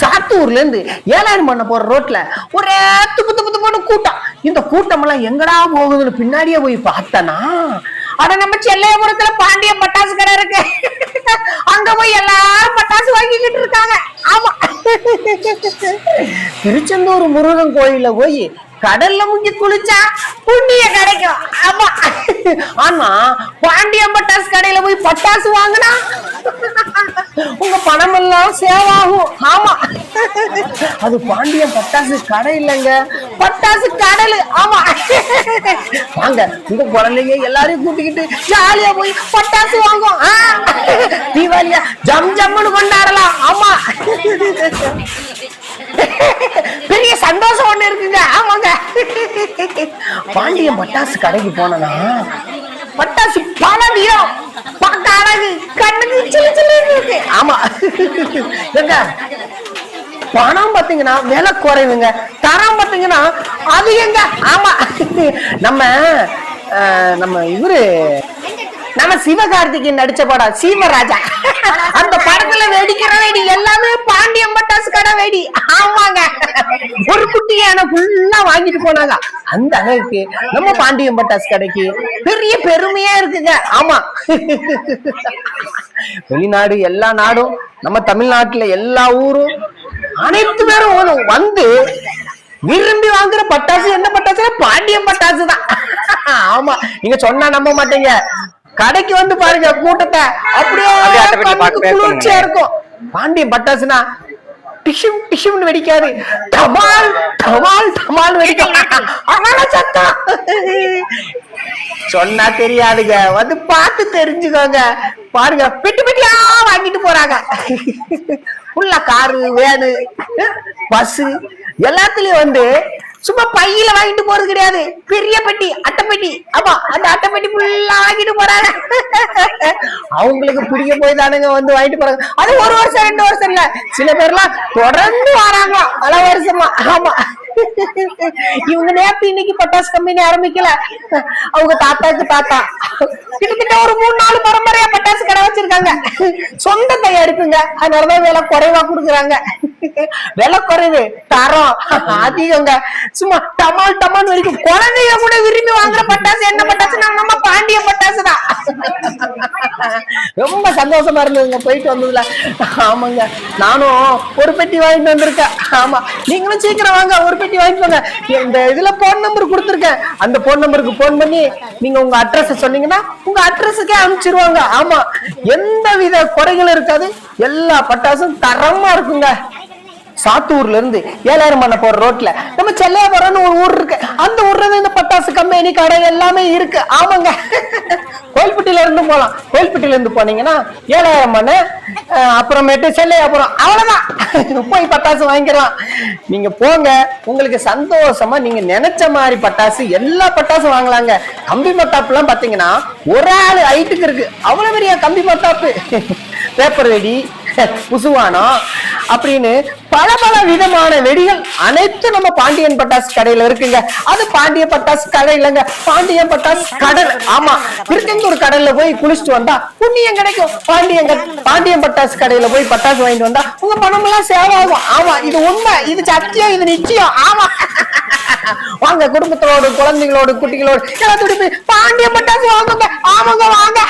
சாத்தூர்ல இருந்து ஏழாயிரம் பண்ண போற ரோட்ல ஒரே துப்பு துப்பு துப்புன்னு கூட்டம். இந்த கூட்டம் எல்லாம் எங்கடா போகுதுன்னு பின்னாடியே போய் பார்த்தனா? அட நம்ம செல்லையபுரத்துல பாண்டிய பட்டாசு கடை இருக்கு. அங்க போய் எல்லாரும் பட்டாசு வாங்கிக்கிட்டு இருக்காங்க. ஆமா. திருச்செந்தூர் முருகன் கோயில்ல போய் கடல்ல முங்கி குளிச்சா புண்ணிய கிடைக்கும். ஆமா. ஆனா பாண்டியன் பட்டாசு கடையில போய் பட்டாசு வாங்கினா உங்க பணம் எல்லாம் சேவ் ஆகும் ஆமா. அது பாண்டியன் பட்டாசு கடை இல்லைங்க. பட்டாசு கடல். ஆமா. வாங்க உங்க குழந்தைங்க எல்லாரையும் கூட்டிக்கிட்டு ஜாலியா போய் பட்டாசு வாங்கும் தீபாவளியா ஜம் ஜம்னு கொண்டாடலாம். ஆமா. பெரிய சந்தோஷம் ஒண்ணு இருக்குங்க. ஆமாங்க. பாண்டியன் பட்டாசு கடைக்கு போனா பட்டாசு பல வீரம் பார்க்க அழகு கண்ணுக்கு சிலு சிலுன்னு இருக்கு. ஆமா. ஏங்க பணம் பார்த்தீங்கன்னா விலை குறைவுங்க. தரம் பாத்தீங்கன்னா அது எங்க ஆமா. நம்ம நம்ம இவரு நம்ம சிவகார்த்திகேயன் நடிச்ச படம் சீமராஜா. அந்த படத்துல வெடிக்கிற வெடி. எல்லாமே பாண்டியம் பட்டாசு கடை வெடி. ஆமாங்க. ஒரு குட்டியான ஃபுல்லா வாங்கிட்டு போனாங்க. அந்த அளவுக்கு நம்ம பாண்டியம் பட்டாசு கடைக்கு பெரிய பெருமையா இருக்குங்க. ஆமா. வெளிநாடு எல்லா நாடும் நம்ம தமிழ்நாட்டுல எல்லா ஊரும் அனைத்து பேரும். வந்து விரும்பி வாங்குற பட்டாசு என்ன பட்டாசு பாண்டியம் பட்டாசு தான். ஆமா நீங்க சொன்னா நம்ப மாட்டீங்க. கடைக்கு வந்து பாருங்க கூட்டத்தை அப்படியே குளிர்ச்சியா இருக்கும். பாண்டியம் பட்டாசுனா டிஷும் டிஷும்னு வெடிக்காது. தபால் தபால் தபால் வெடிக்கும். அவன சத்தம் சொன்னா தெரியாதுங்க. வந்து பார்த்து தெரிஞ்சுக்கோங்க. பாருங்க பெட்டி பெட்டியா வாங்கிட்டு போறாங்க. ஃபுல்லா காரு வேனு பஸ் எல்லாத்துலயும் வந்து சும்மா பையில வாங்கிட்டு போறது கிடையாது. பெரிய பெட்டி அட்டைப்பெட்டி ஆமா அந்த அட்டைப்பெட்டி ஃபுல்லா வாங்கிட்டு போறாங்க. அவங்களுக்கு பிடிக்க போய் தானுங்க வந்து வாங்கிட்டு போறாங்க. அது ஒரு வருஷம் ரெண்டு வருஷம் இல்ல. சில பேர்லாம் தொடர்ந்து வராங்க. பல வருஷமா. ஆமா. இவங்க நேத்து இன்னைக்கு பட்டாசு கம்பெனி ஆரம்பிக்கல. அவங்க தாத்தாக்கு தாத்தா. கிட்டத்தட்ட ஒரு மூணு நாலு பரம்பரையா பட்டாசு கடை வச்சிருக்காங்க. சொந்த தயாரிப்புங்க அதனாலதான் விலை குறைவா குடுக்குறாங்க. விலை குறைவு தரம். அதிகங்க. சும்மா டமால் டமால் வரைக்கும். குழந்தைங்க கூட விரும்பி வாங்குற பட்டாசு என்ன பட்டாசு? நம்ம பாண்டிய பட்டாசு தான். ரொம்ப சந்தோஷமா இருந்ததுங்க. போயிட்டு வந்ததுல. ஆமாங்க. நானும் ஒரு பெட்டி வாங்கிட்டு வந்திருக்கேன். ஆமா. நீங்களும் சீக்கிரம் வாங்க. ஒரு பெட்டி வாங்கிட்டு வாங்க. இந்த இதுல போன் நம்பர் கொடுத்துருக்கேன். அந்த போன் நம்பருக்கு போன் பண்ணி நீங்க உங்க அட்ரஸ் சொன்னீங்கன்னா உங்க அட்ரஸுக்கே அனுப்பிச்சிருவாங்க. ஆமா. எந்த வித குறைகளும் இருக்காது. எல்லா பட்டாசும் தரமா இருக்குங்க. சாத்தூர்ல இருந்து ஏழாயிரம் பண்ண போற ரோட்ல. நம்ம செல்லையாபுரம்னு ஒரு ஊர் இருக்கு. அந்த ஊர்ல தான் இந்த பட்டாசு கம்பெனி கடை எல்லாமே இருக்கு. ஆமாங்க. கோயில்பட்டியில இருந்து போலாம். கோயில்பட்டியில இருந்து போனீங்கன்னா ஏழாயிரம் மணி அப்புறமேட்டு செல்லையாபுரம் அவ்வளவுதான். போய் பட்டாசு வாங்கிக்கலாம் நீங்க போங்க. உங்களுக்கு சந்தோஷமா நீங்க நினைச்ச மாதிரி பட்டாசு எல்லா பட்டாசும் வாங்கலாங்க. கம்பி மத்தாப்பு எல்லாம் பாத்தீங்கன்னா ஒரு ஆள் ஹைட்டுக்கு இருக்கு. அவ்வளவு பெரிய கம்பி மத்தாப்பு பேப்பர் வெடி புசுவானம் அப்படின்னு பல பல விதமான வெடிகள் அனைத்து நம்ம பாண்டியன் பட்டாஸ் கடையில இருக்குங்க. அது பாண்டிய பட்டாசு கடை இல்லைங்க. பாண்டியன் கடல் ஆமா. திருச்செந்தூர் கடல்ல போய் குளிச்சுட்டு வந்தா புண்ணியம் கிடைக்கும். பாண்டியங்க பாண்டியம் பட்டாஸ் கடையில போய் பட்டாசு வாங்கிட்டு வந்தா உங்க பணம் எல்லாம் ஆகும் ஆமா இது உண்மை. இது சத்தியம். இது நிச்சயம். ஆமா. வாங்க குடும்பத்தோடு குழந்தைகளோடு குட்டிகளோடு எல்லாத்தோடு போய் பாண்டிய பட்டாசு வாங்குங்க ஆமாங்க வாங்க.